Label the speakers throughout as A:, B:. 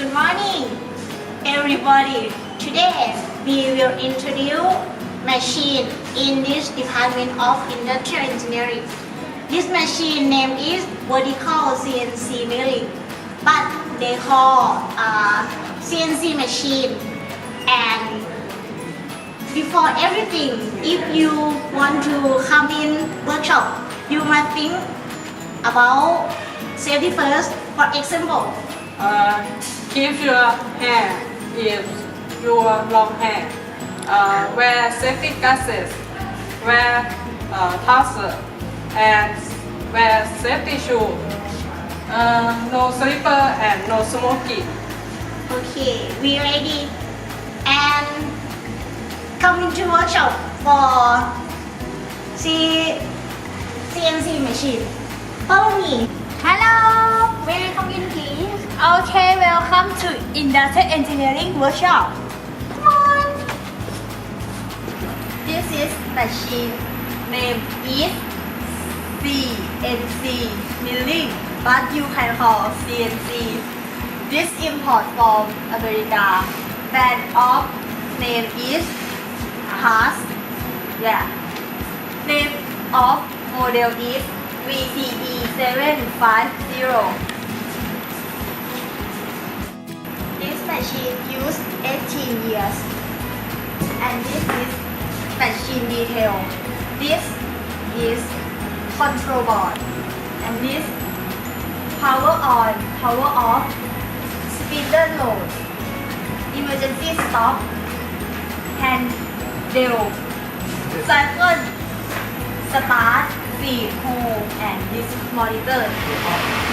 A: Good morning, everybody. Today we will introduce machine in this department of industrial engineering. This machine name is vertical CNC milling, but they call uh, CNC machine. And before everything, if you want to come in workshop, you must think about safety first. For example,
B: Uh, keep your hair if your long hair. Uh, wear safety glasses. Wear uh, trousers and wear safety shoe. Uh, no slipper and no smoking.
A: okay, we ready and come to workshop for C CNC machine. Follow me. Hello, may I come in please? Okay, welcome to industrial engineering workshop. Come on.
C: This is machine. Name is CNC milling, but you can call CNC. This import from America. Brand of name is Haas. Yeah. Name of model is VTE750. Machine used 18 years. And this is machine detail. This is control board. And this power on, power off, speeder load, emergency stop, hand wheel, cycle, start, feed, home, and this monitor.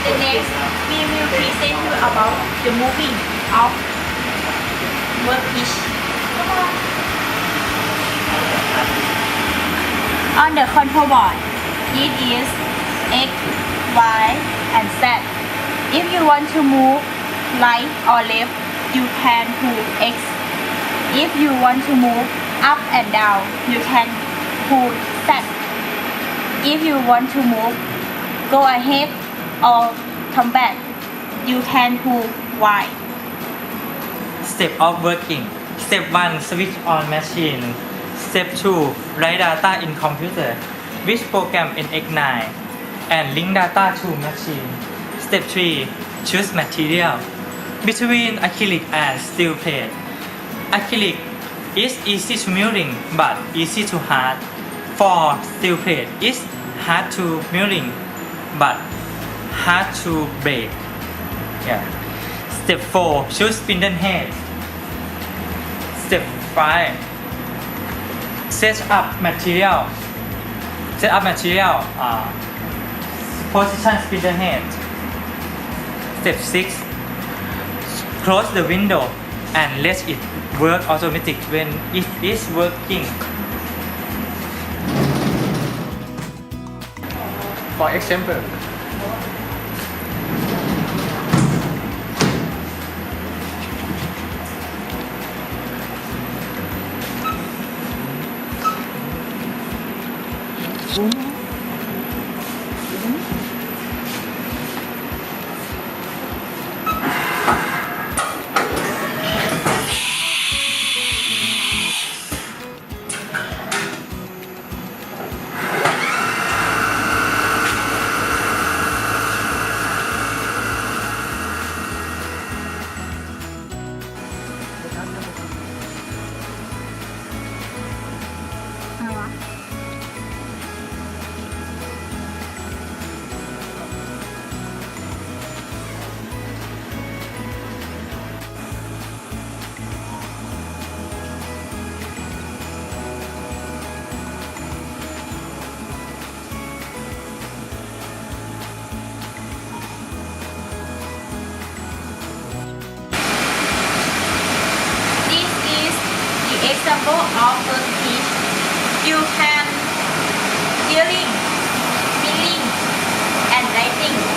C: The next, we will present you about the moving of workpiece. Come on.
A: On the control board, it is X, Y, and Z. If you want to move right or left, you can pull X. If you want to move up and down, you can pull Z. If you want to move go ahead or come back, you can pull Y.
D: Step of working. Step 1 switch on machine. Step 2 write data in computer. Which program in X9 and link data to machine. Step 3 choose material. Between acrylic and steel plate. Acrylic is easy to milling but easy to hard. For steel plate is hard to milling but hard to break. Yeah. Step 4 choose spindle head. Step 5 set up material. Set up material. Uh, position spindle head. Step 6 close the window and let it work automatic when it is working.
E: For example, Boom. often teach, you can hearing, feeling, and writing.